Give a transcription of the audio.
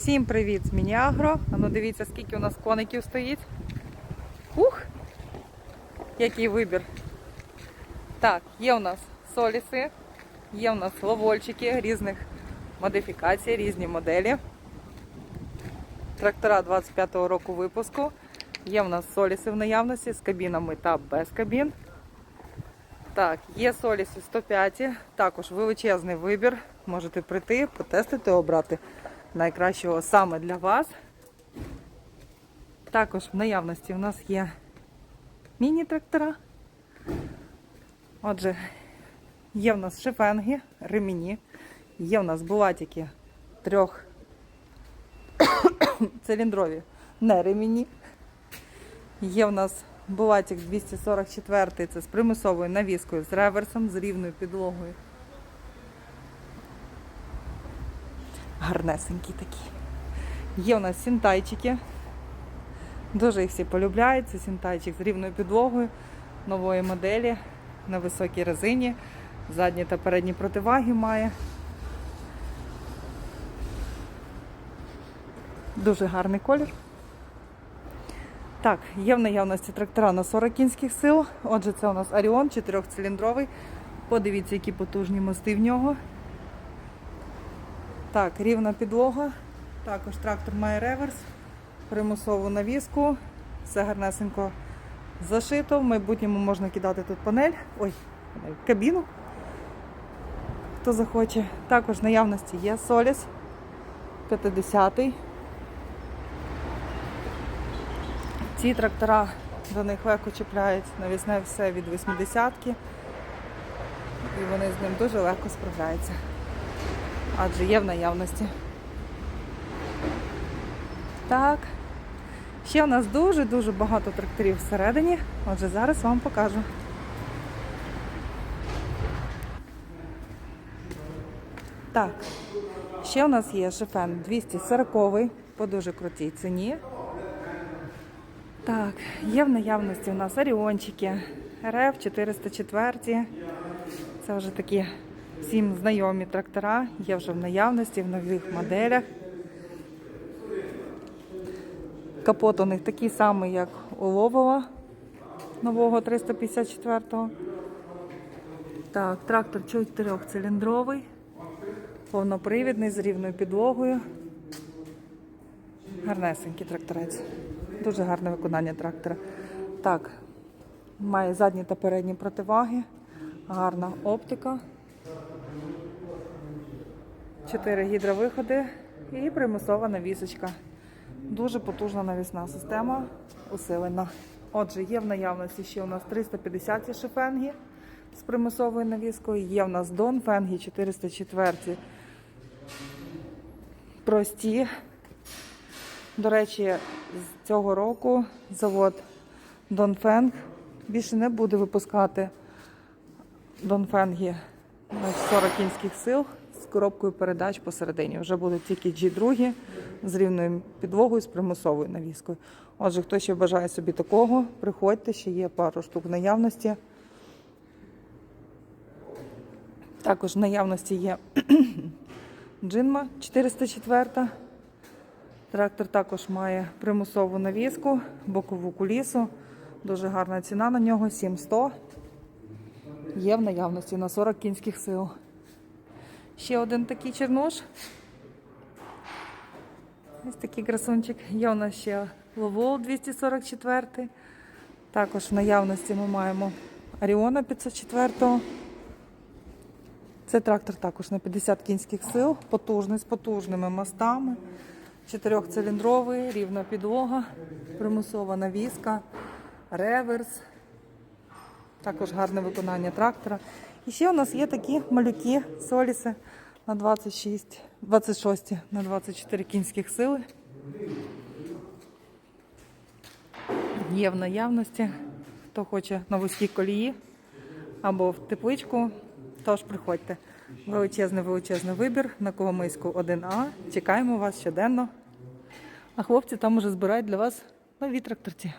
Всім привіт з Мініагро. Ну дивіться, скільки у нас коників стоїть. Ух! Який вибір. Так, є у нас соліси, є у нас ловольчики різних модифікацій, різні моделі. Трактора 25-го року випуску. Є у нас соліси в наявності з кабінами та без кабін. Так, є соліси 105, також величезний вибір. Можете прийти, потестити, обрати найкращого саме для вас. Також в наявності у нас є міні-трактора. Отже, є в нас шифенги, ремені, є в нас булатики трьох циліндрові не ремені. Є в нас булатик 244 це з примусовою навіскою, з реверсом, з рівною підлогою. Гарнесенькі такі. Є у нас сінтайчики. Дуже їх всі полюбляють. Це сінтайчик з рівною підлогою нової моделі на високій резині. Задні та передні противаги має. Дуже гарний колір. Так, є в наявності трактора на 40 кінських сил. Отже, це у нас Аріон 4-циліндровий. Подивіться, які потужні мости в нього. Так, рівна підлога. Також трактор має реверс, примусову навіску. Все гарнесенько зашито. В майбутньому можна кидати тут панель. Ой, кабіну. Хто захоче. Також в наявності є Соліс 50-й. Ці трактора до них легко чіпляють навісне все від 80-ки. І вони з ним дуже легко справляються. Адже є в наявності. Так. Ще у нас дуже-дуже багато тракторів всередині. Отже, зараз вам покажу. Так, ще у нас є шифен 240 по дуже крутій ціні. Так, є в наявності у нас оріончики, РФ 404. Це вже такі всім знайомі трактора, є вже в наявності в нових моделях. Капот у них такий самий, як у Ловова нового 354-го. Так, трактор 4-циліндровий, повнопривідний з рівною підлогою. Гарнесенький тракторець. Дуже гарне виконання трактора. Так, має задні та передні противаги, гарна оптика. Чотири гідровиходи і примусова навісочка. Дуже потужна навісна система, усилена. Отже, є в наявності ще у нас 350 шифенги з примусовою навіскою. Є в нас Дон Фенгі 404 прості. До речі, з цього року завод Донфенг більше не буде випускати Донфенги на 40 кінських сил коробкою передач посередині. Вже будуть тільки G2 з рівною підлогою, з примусовою навіскою. Отже, хто ще бажає собі такого, приходьте, ще є пару штук наявності. Також в наявності є Джинма 404. Трактор також має примусову навіску, бокову кулісу. Дуже гарна ціна на нього 7100. Є в наявності на 40 кінських сил. Ще один такий чернуш. Ось такий красунчик. Є у нас ще Ловол 244. Також в наявності ми маємо Аріона 504. Це трактор також на 50 кінських сил, потужний, з потужними мостами. Чотирьохциліндровий, рівна підлога, примусова навіска, реверс. Також гарне виконання трактора. І ще у нас є такі малюки соліси на 26, 26 на 24 кінських сили. Є в наявності. Хто хоче на вузькій колії або в тепличку, тож приходьте. Величезний величезний вибір на Коломийську 1А. Чекаємо вас щоденно. А хлопці там уже збирають для вас нові тракторці.